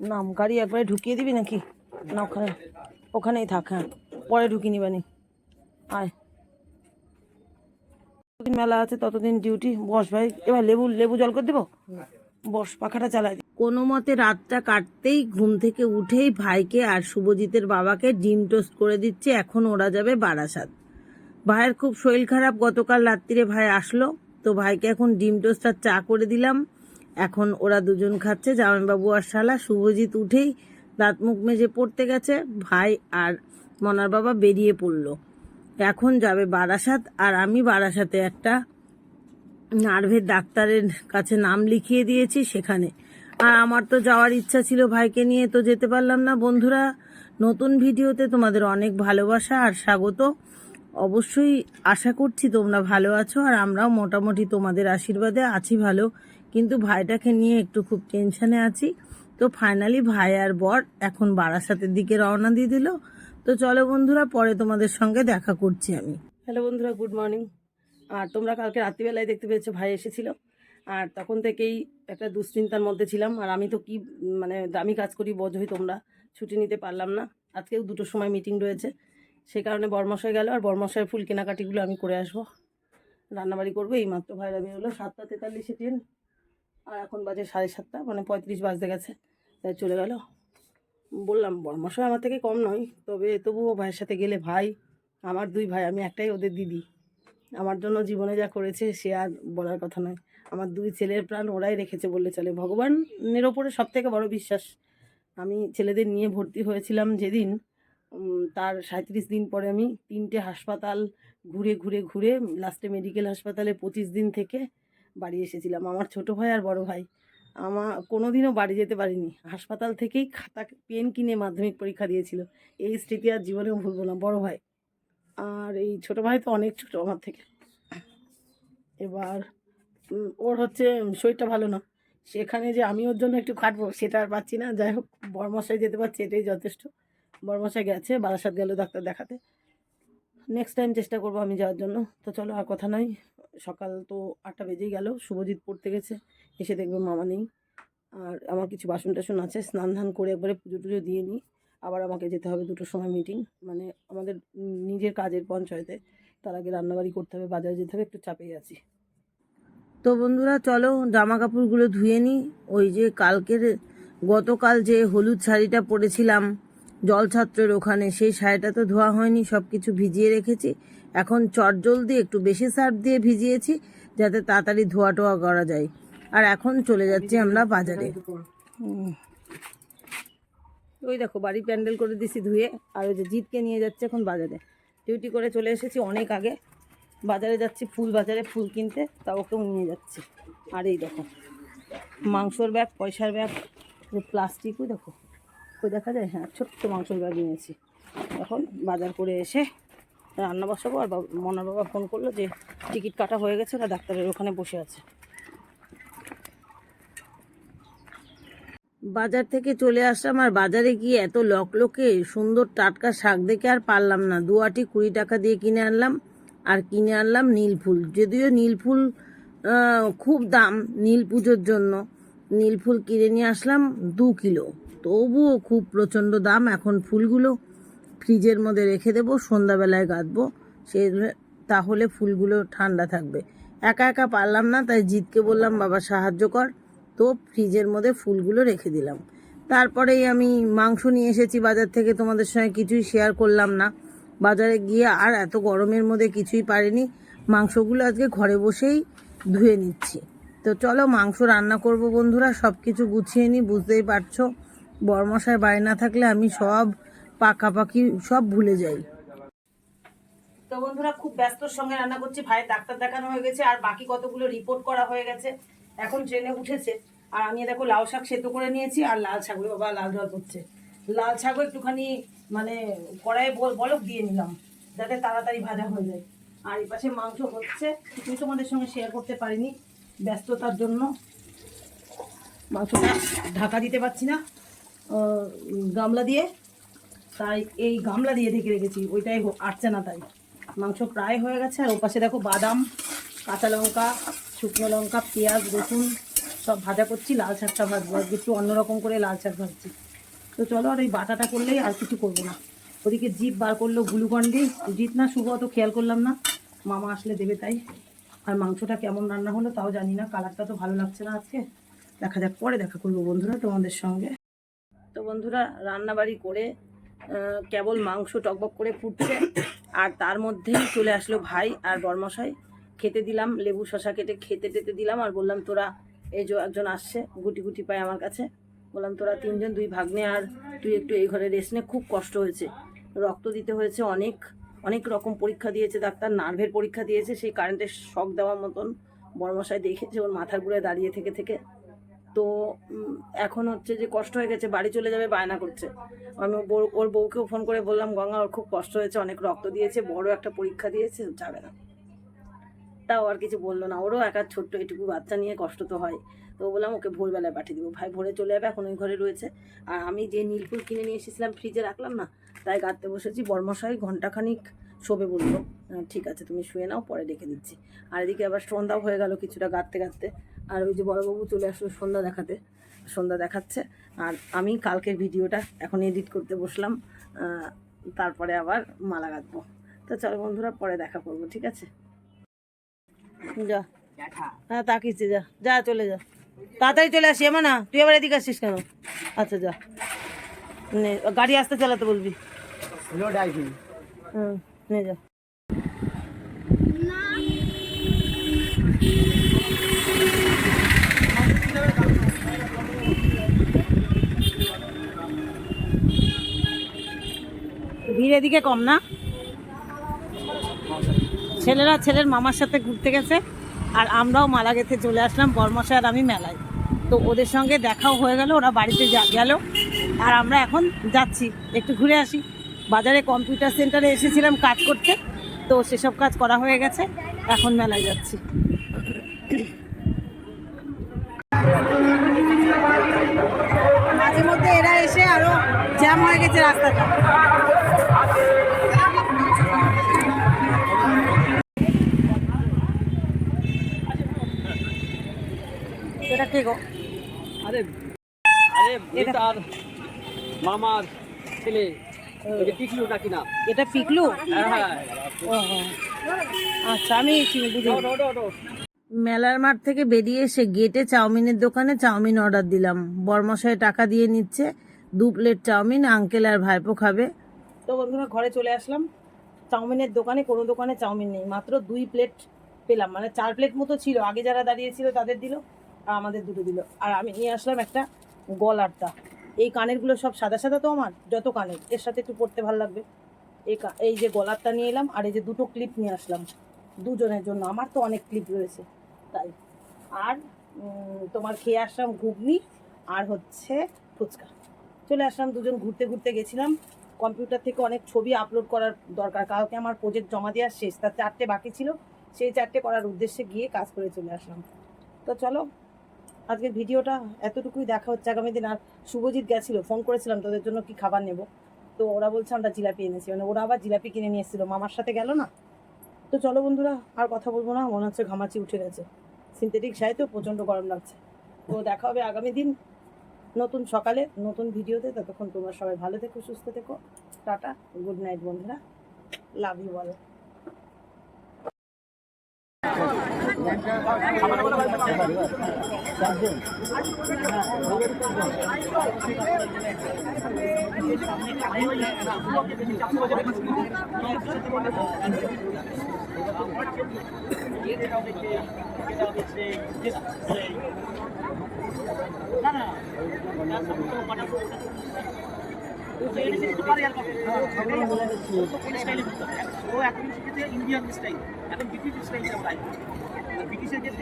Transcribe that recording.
নাম, গাড়ি একবারে ঢুকিয়ে দিবি নাকি? না, ওখানে ওখানেই থাক হ্যাঁ। পরে ঢুকিয়ে নিবানি আয়। যতদিন মেলা আছে, ততদিন ডিউটি বস ভাই, এবার লেবু লেবু জল করে দেবো? বস, পাখাটা চালাই কোনো মতে রাতটা কাটতেই ঘুম থেকে উঠেই ভাইকে আর শুভজিতের বাবাকে ডিম টোস্ট করে দিচ্ছে। এখন ওরা যাবে বারাসাত। ভাইয়ের খুব শরীর খারাপ। গতকাল রাত্রিরে ভাই আসলো। তো ভাইকে এখন ডিম টোস্ট আর চা করে দিলাম। এখন ওরা দুজন খাচ্ছে, জামাইবাবু আর শালা। শুভজিৎ উঠেই দাঁত মুখ মেজে পড়তে গেছে, ভাই আর মনার বাবা বেরিয়ে পড়ল। এখন যাবে বারাসাত, আর আমি বারাসাতে একটা নার্ভের ডাক্তারের কাছে নাম লিখিয়ে দিয়েছি সেখানে। আর আমার তো যাওয়ার ইচ্ছা ছিল ভাইকে নিয়ে, তো যেতে পারলাম না। বন্ধুরা, নতুন ভিডিওতে তোমাদের অনেক ভালোবাসা আর স্বাগত। অবশ্যই আশা করছি তোমরা ভালো আছো, আর আমরাও মোটামুটি তোমাদের আশীর্বাদে আছি ভালো। কিন্তু ভাইটাকে নিয়ে একটু খুব টেনশনে আছি। তো ফাইনালি ভাই আর বর এখন বারাসাতের দিকে রওনা দিয়ে দিল। তো চলো বন্ধুরা, পরে তোমাদের সঙ্গে দেখা করছি আমি। হ্যালো বন্ধুরা গুড মর্নিং আর তোমরা কালকে রাত্রিবেলায় দেখতে পেয়েছ, ভাই এসেছিল। আর তখন থেকেই একটা দুশ্চিন্তার মধ্যে ছিলাম। আর আমি তো কি মানে দামি কাজ করি বোঝোই তোমরা, ছুটি নিতে পারলাম না। আজকেও দুটোর সময় মিটিং রয়েছে। সেই কারণে বরমশাই গেল, আর বরমশাইয়ের ফুল কেনাকাটিগুলো আমি করে আসব। রান্নাবাড়ি করব এই মাত্র ভাইরা বেরোলো। সাতটা তেতাল্লিশে ট্রেন আর এখন বাজে সাড়ে সাতটা মানে পঁয়ত্রিশ বাজতে গেছে, তাই চলে গেল। বললাম, বরমশাই আমার থেকে কম নয়, তবে তবুও ভাইয়ের সাথে গেলে ভাই, আমার দুই ভাই, আমি একটাই ওদের দিদি। আমার জন্য জীবনে যা করেছে, সে আর বলার কথা নয়। আমার দুই ছেলের প্রাণ ওরাই রেখেছে বললে চলে। ভগবানের ওপরে সব থেকে বড় বিশ্বাস। আমি ছেলেদের নিয়ে ভর্তি হয়েছিলাম যেদিন তার সাঁত্রিশ দিন পরে আমি তিনটে হাসপাতাল ঘুরে ঘুরে ঘুরে, লাস্টে মেডিকেল হাসপাতালে পঁচিশ দিন থেকে বাড়ি এসেছিলাম, আমার ছোট ভাই আর বড় ভাই। আমার কোনো দিনও বাড়ি যেতে পারিনি। হাসপাতাল থেকেই খাতা, পেন কিনে মাধ্যমিক পরীক্ষা দিয়েছিল। এই স্মৃতি আর জীবনেও ভুলবো না, বড় ভাই। আর এই ছোট ভাই তো অনেক ছোট আমার থেকে। এবার ওর হচ্ছে শরীরটা ভালো না। সেখানে যে আমি ওর জন্য একটু খাটবো, সেটা আর পাচ্ছি না। যাই হোক, বরমশাই যেতে পারছি, এটাই যথেষ্ট। বরমশাই গেছে, বারাসাত গেল ডাক্তার দেখাতে। নেক্সট টাইম চেষ্টা করব আমি যাওয়ার জন্য। তো চলো আর কথা নয় সকাল তো আটটা বেজেই গেল। শুভজিৎ পড়তে গেছে। এসে দেখবে মামা নেই। আর আমার কিছু বাসন টাসন আছে। স্নান ধান করে একবারে পুজো টুজো দিয়ে নিই। আবার আমাকে যেতে হবে দুটোর সময় মিটিং মানে আমাদের নিজের কাজের পঞ্চায়েতে। তার আগে রান্নাবাড়ি করতে হবে, বাজারে যেতে হবে, একটু চাপেই আছি। তো বন্ধুরা, চলো জামা কাপড়গুলো ধুয়ে নিই। ওই যে কালকের গতকাল যে হলুদ শাড়িটা পরেছিলাম জলছাত্রের ওখানে সেই শাড়িটা তো ধোয়া হয়নি সব কিছু ভিজিয়ে রেখেছি। এখন চটজলদি একটু বেশি সার্ফ দিয়ে ভিজিয়েছি, যাতে তাড়াতাড়ি ধোয়া টোয়া করা যায়। আর এখন চলে যাচ্ছি আমরা বাজারে। ওই দেখো বাড়ি প্যান্ডেল করে দিছি ধুয়ে, আর ওই যে জিতকে নিয়ে যাচ্ছে এখন বাজারে। ডিউটি করে চলে এসেছি অনেক আগে। বাজারে যাচ্ছি ফুল বাজারে ফুল কিনতে, তা ওকেও নিয়ে যাচ্ছি। আর এই দেখো, মাংসর ব্যাগ, পয়সার ব্যাগ প্লাস্টিকও দেখো। ওই দেখা যায়? হ্যাঁ ছোট্ট মাংসর ব্যাগ নিয়েছি। এখন বাজার করে এসে রান্না বসাবো আর মনার বাবা ফোন করল যে টিকিট কাটা হয়ে গেছে ওরা ডাক্তারের ওখানে বসে আছে। বাজার থেকে চলে আসলাম আর বাজারে গিয়ে এত লকলকে সুন্দর টাটকা শাক দেখে আর পারলাম না। দুয়াটি কুড়ি টাকা দিয়ে কিনে আনলাম আর কিনে আনলাম নীল ফুল। যদিও নীল ফুল খুব দাম নীল পুজোর জন্য। নীল ফুল কিনে নিয়ে আসলাম দু কিলো। তবুও খুব প্রচণ্ড দাম। এখন ফুলগুলো ফ্রিজের মধ্যে রেখে দেবো, সন্ধ্যাবেলায় গাঁথবো সে তাহলে ফুলগুলো ঠান্ডা থাকবে। একা একা পারলাম না, তাই জিতকে বললাম, বাবা, সাহায্য কর। তো ফ্রিজের মধ্যে ফুলগুলো রেখে দিলাম। তারপরেই আমি মাংস নিয়ে এসেছি বাজার থেকে, তোমাদের সঙ্গে কিছুই শেয়ার করলাম না। বাজারে গিয়ে আর এত গরমের মধ্যে কিছুই পারিনি। মাংসগুলো আজকে ঘরে বসেই ধুয়ে নিচ্ছি। তো চলো মাংস রান্না করব বন্ধুরা সব কিছু গুছিয়ে নিই বুঝতেই পারছ। বরমশায় বাড়ি না থাকলে আমি সব পাকাপাকি সব ভুলে যাই। তো বন্ধুরা, খুব ব্যস্তর সঙ্গে রান্না করছি। ভাইয়ের ডাক্তার দেখানো হয়ে গেছে, আর বাকি কতগুলো রিপোর্ট করা হয়ে গেছে, এখন ট্রেনে উঠেছে। আর আমি দেখো, লাউ শাক সেদ্ধ করে নিয়েছি, আর লাল শাকগুলো বাবা লাল জল করছে। লাল শাকও একটুখানি মানে কড়াইয়ে বল- বলক দিয়ে নিলাম, যাতে তাড়াতাড়ি ভাজা হয়ে যায়। আর এই পাশে মাংস হচ্ছে, কিছুই তোমাদের সঙ্গে শেয়ার করতে পারিনি ব্যস্ততার জন্য। মাংসটা ঢাকা দিতে পারছি না। গামলা দিয়ে, তাই এই গামলা দিয়ে ঢেকে রেখেছি, ওইটাই আটছে না তাই। মাংস প্রায় হয়ে গেছে, আর ওপাশে দেখো বাদাম, কাঁচা লঙ্কা, শুকনো লঙ্কা, পেঁয়াজ, রসুন, সব ভাজা করছি, লাল শাকটা ভাজবো, আজকে একটু অন্যরকম করে লাল শাক ভাজছি। তো চলো, আর ওই বাটাটা করলেই আর কিছু করব না। ওদিকে জিপ বার করল গ্লুকন দি জিত না শুভ অত খেয়াল করলাম না, মামা আসলে দেবে তাই। আর মাংসটা কেমন রান্না হলো তাও জানি না, কালারটা তো ভালো লাগছে না আজকে। দেখা যাক, পরে দেখা করব বন্ধুরা তোমাদের সঙ্গে। তো বন্ধুরা, রান্নাবাড়ি করে কেবল মাংস টকবক করে ফুটছে। আর তার মধ্যেই চলে আসলো ভাই আর বর্মশাই। খেতে দিলাম, লেবু শশা কেটে খেতে টেতে দিলাম আর বললাম, তোরা এই যে একজন আসছে, গুটি গুটি পায় আমার কাছে। বললাম, তোরা তিনজন, দুই ভাগ্নে আর তুই একটু এই ঘরে রেস্ট নে। খুব কষ্ট হয়েছে। রক্ত দিতে হয়েছে অনেক অনেক রকম পরীক্ষা দিয়েছে, ডাক্তার নার্ভের পরীক্ষা দিয়েছে, সেই কারেন্টের শখ দেওয়ার মতন বর্মশাই দেখেছে, ওর মাথার ঘুরে দাঁড়িয়ে থেকে থেকে। তো এখন হচ্ছে যে কষ্ট হয়ে গেছে, বাড়ি চলে যাবে, বায়না করছে। আমি ওর বউ- ওর বউকেও ফোন করে বললাম, গঙ্গা, ওর খুব কষ্ট হয়েছে, অনেক রক্ত দিয়েছে, বড় একটা পরীক্ষা দিয়েছে, যাবে না। তাও আর কিছু বলল না। ওরও একা ছোট্ট এটুকু বাচ্চা নিয়ে কষ্ট তো হয়। তো বললাম, ওকে ভোরবেলায় পাঠিয়ে দেবো। ভাই ভোরে চলে যাবে, এখন ওই ঘরে রয়েছে। আর আমি যে নীলফুল কিনে নিয়ে এসেছিলাম ফ্রিজে রাখলাম না, তাই গাঁততে বসেছি। বর্মশাই ঘন্টাখানিক শোবে বলল আহ, ঠিক আছে তুমি শুয়ে নাও পরে রেখে দিচ্ছি আর এদিকে আবার সন্ধ্যাও হয়ে গেল কিছুটা গাঁততে গাঁততে আর ওই যে বড়বাবু চলে আসলো সন্ধ্যা দেখাতে সন্ধ্যা দেখাচ্ছে। আর আমি কালকের ভিডিওটা এখন এডিট করতে বসলাম তারপরে আবার মালা গাঁথবো। তো চলো বন্ধুরা পরে দেখা করব ঠিক আছে? যা। হ্যাঁ তাকিয়েছে যা। যা চলে যা। তাড়াতাড়ি চলে আসি এমন না তুই আবার এদিকে আসিস কেন? আচ্ছা যা। গাড়ি আসতে চালাতে বলবি। হুম। নে যা ভিড় এদিকে কম না? ছেলেরা ছেলের মামার সাথে ঘুরতে গেছে, আর আমরাও মালা গেতে চলে আসলাম বর্মশাই আর আমি মেলায়। তো ওদের সঙ্গে দেখাও হয়ে গেল, ওরা বাড়িতে গেল আর আমরা এখন যাচ্ছি, একটু ঘুরে আসি। বাজারে কম্পিউটার সেন্টারে এসেছিলাম কাজ করতে তো সেসব কাজ করা হয়ে গেছে এখন মেলায় যাচ্ছি। মাঝে মধ্যে এরা এসে আরও জ্যাম হয়ে গেছে রাস্তাটা। এটা কে গো? আরে আরে মামার ছেলে। ওই নাকি না? এটা পিকলু? হ্যাঁ হ্যাঁ। আচ্ছা আমি বুঝি। মেলার মাঠ থেকে বেরিয়ে এসে গেটে চাউমিনের দোকানে চাউমিন অর্ডার দিলাম। বর্মশাই টাকা দিয়ে নিচ্ছে দু প্লেট চাউমিন আঙ্কেল আর ভাইপো খাবে। তো বন্ধুরা ঘরে চলে আসলাম। চাউমিনের দোকানে কোনো দোকানে চাউমিন নেই। মাত্র দুই প্লেট পেলাম। মানে চার প্লেট মতো ছিল। আগে যারা দাঁড়িয়েছিল তাদের দিল আর আমাদের দুটো দিল। আর আমি নিয়ে আসলাম একটা গলারটা এই কানেরগুলো সব সাদা সাদা তো আমার? যত কানের। এর সাথে একটু পড়তে ভালো লাগবে। এই এই যে গলারটা নিয়ে এলাম, আর এই যে দুটো ক্লিপ নিয়ে আসলাম। দুজনের জন্য। আমার তো অনেক ক্লিপ রয়েছে। তাই। আর তোমার খেয়ে আসলাম ঘুগনি, আর হচ্ছে ফুচকা। চলে আসলাম দুজন ঘুরতে ঘুরতে গেছিলাম। কম্পিউটার থেকে অনেক ছবি আপলোড করার দরকার। কালকে আমার প্রজেক্ট জমা দেওয়ার শেষ। তার চারটে বাকি ছিল। সেই চারটে করার উদ্দেশ্যে গিয়ে কাজ করে চলে আসলাম। তো চলো আজকের ভিডিওটা এতটুকুই দেখা হচ্ছে। আগামী দিন আর শুভজিৎ গেছিল ফোন করেছিলাম তোদের জন্য কি খাবার নেব। তো ওরা বলছে আমরা জিলাপি এনেছি। মানে ওরা আবার জিলাপি কিনে নিয়ে এসেছিল। মামার সাথে গেল না? তো চলো বন্ধুরা, আর কথা বলব না। মনে হচ্ছে ঘামাচি উঠে গেছে। সিনথেটিক শাড়ি তো প্রচণ্ড গরম লাগছে। তো দেখা হবে আগামী দিন নতুন সকালে, নতুন ভিডিওতে। ততক্ষণ তোমরা সবাই ভালো থেকো, সুস্থ থেকো। টাটা গুড নাইট বন্ধুরা। লাভ ইউ বলো ইন্ডিয়ান স্টাইল এখন British style Did you say?